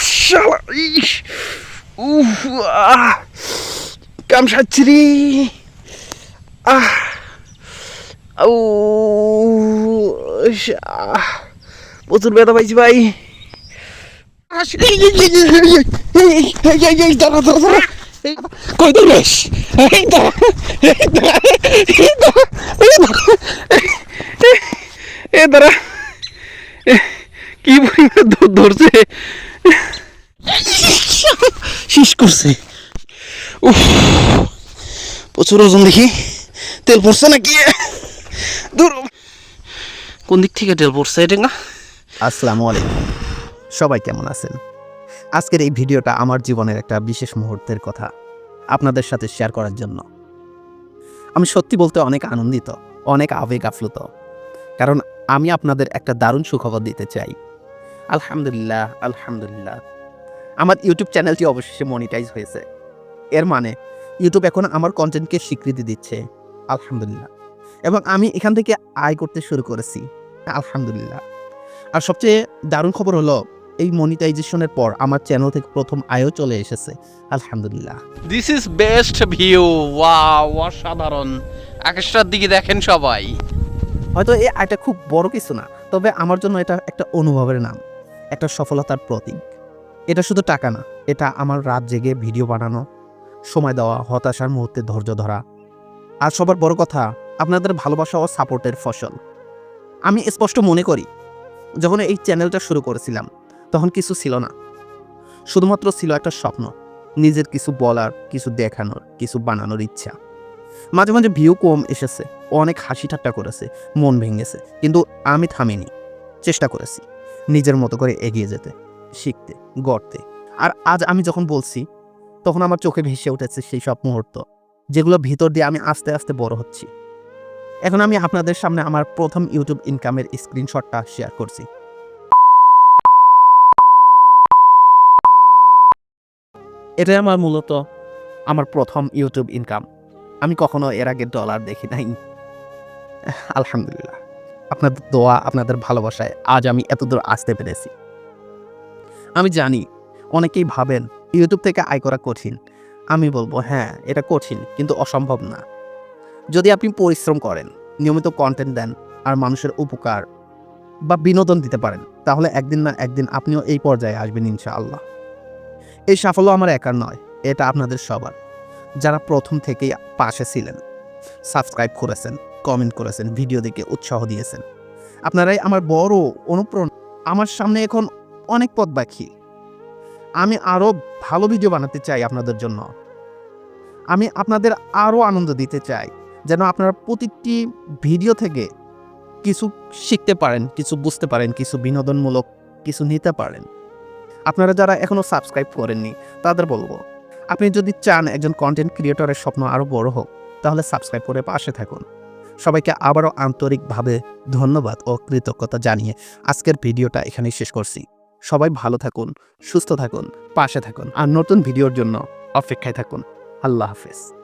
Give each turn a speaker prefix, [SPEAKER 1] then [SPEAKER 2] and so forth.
[SPEAKER 1] শালা, ইস, উফ, আহ কাম সাচ্ছি রে আহ ও প্রচুর ব্যথা পাইছি ভাই। দাঁড়া দাঁড়া দাঁড়া। কই তো বেশ এ দাঁড়া। কি পরিমাণ ধরছে? শেষ করছে। প্রচুর ওজন দেখি। তেল পড়ছে নাকি? কোন দিক থেকে তেল পড়ছে এটা
[SPEAKER 2] আসসালামু আলাইকুম। সবাই কেমন আছেন? আজকের এই ভিডিওটা আমার জীবনের একটা বিশেষ মুহূর্তের কথা আপনাদের সাথে শেয়ার করার জন্য। আমি সত্যি বলতে অনেক আনন্দিত, অনেক আবেগ আপ্লুত। কারণ আমি আপনাদের একটা দারুণ সুখবর দিতে চাই। আলহামদুলিল্লাহ আলহামদুলিল্লাহ। আমার ইউটিউব চ্যানেলটি অবশেষে মনিটাইজ হয়েছে। এর মানে ইউটিউব এখন আমার কন্টেন্টকে স্বীকৃতি দিচ্ছে। আলহামদুলিল্লাহ। এবং আমি এখান থেকে আয় করতে শুরু করেছি। আলহামদুলিল্লাহ। আর সবচেয়ে দারুণ খবর হলো এই মনিটাইজেশনের পর আমার চ্যানেল থেকে প্রথম আয়ও চলে এসেছে। আলহামদুলিল্লাহ।
[SPEAKER 1] This is best view wow অসাধারণ। আকাশটার দিকে দেখেন সবাই।
[SPEAKER 2] হয়তো এই আয়টা খুব বড় কিছু না তবে আমার জন্য এটা একটা অনুভবের নাম। একটা সফলতার প্রতীক। এটা শুধু টাকা না, এটা আমার রাত জেগে ভিডিও বানানো, সময় দেওয়া, হতাশার মুহূর্তে ধৈর্য ধরা। আর সবার বড় কথা, আপনাদের ভালোবাসা ও সাপোর্টের ফসল। আমি স্পষ্ট মনে করি, যখন এই চ্যানেলটা শুরু করেছিলাম, তখন কিছু ছিল না। শুধুমাত্র ছিল একটা স্বপ্ন, নিজের কিছু বলার, কিছু দেখানোর, কিছু বানানোর ইচ্ছা। মাঝে মাঝে ভিউ কম এসেছে, অনেক হাসি ঠাট্টা করেছে, মন ভেঙেছে, কিন্তু আমি থামিনি, চেষ্টা করেছি। নিজের মতো করে এগিয়ে যেতে, শিখতে, গড়তে। আর আজ আমি যখন বলছি, তখন আমার চোখে ভেসে উঠেছে সেই সব মুহূর্ত, যেগুলো ভিতর দিয়ে আমি আস্তে আস্তে বড় হচ্ছি। এখন আমি আপনাদের সামনে আমার প্রথম ইউটিউব ইনকামের স্ক্রিনশটটা শেয়ার করছি। এটাই আমার মূলত আমার প্রথম ইউটিউব ইনকাম। আমি কখনো এর আগে ডলার দেখি নাই। আলহামদুলিল্লাহ। আপনাদের দোয়া, আপনাদের ভালোবাসায় আজ আমি এতদূর আসতে পেরেছি। আমি জানি অনেকেই ভাবেন, ইউটিউব থেকে আয় করা কঠিন। আমি বলব হ্যাঁ এটা কঠিন, কিন্তু অসম্ভব না। যদি আপনি পরিশ্রম করেন, নিয়মিত কন্টেন্ট দেন, আর মানুষের উপকার বা বিনোদন দিতে পারেন, তাহলে একদিন না একদিন আপনিও এই পর্যায়ে আসবেন ইনশাআল্লাহ। এই সাফল্য আমার একার নয়, এটা আপনাদের সবার। যারা প্রথম থেকেই পাশে ছিলেন, সাবস্ক্রাইব করেছেন কমেন্ট করেছেন, ভিডিও দেখে উৎসাহ দিয়েছেন। আপনারাই আমার বড় অনুপ্রেরণা আমার সামনে এখন অনেক পথ বাকি। আমি আরও ভালো ভিডিও বানাতে চাই আপনাদের জন্য। আমি আপনাদের আরও আনন্দ দিতে চাই, যেন আপনারা প্রতিটি ভিডিও থেকে কিছু শিখতে পারেন, কিছু বুঝতে পারেন, কিছু বিনোদনমূলক কিছু নিতে পারেন। আপনারা যারা এখনও সাবস্ক্রাইব করেননি, তাদের বলব, আপনি যদি চান একজন কন্টেন্ট ক্রিয়েটরের স্বপ্ন আরও বড় হোক, তাহলে সাবস্ক্রাইব করে পাশে থাকুন। সবাইকে আবারও আন্তরিকভাবে ধন্যবাদ ও কৃতজ্ঞতা জানিয়ে আজকের ভিডিওটা এখানেই শেষ করছি। সবাই ভালো থাকুন, সুস্থ থাকুন, পাশে থাকুন, আর নতুন ভিডিওর জন্য অপেক্ষায় থাকুন। আল্লাহ হাফেজ।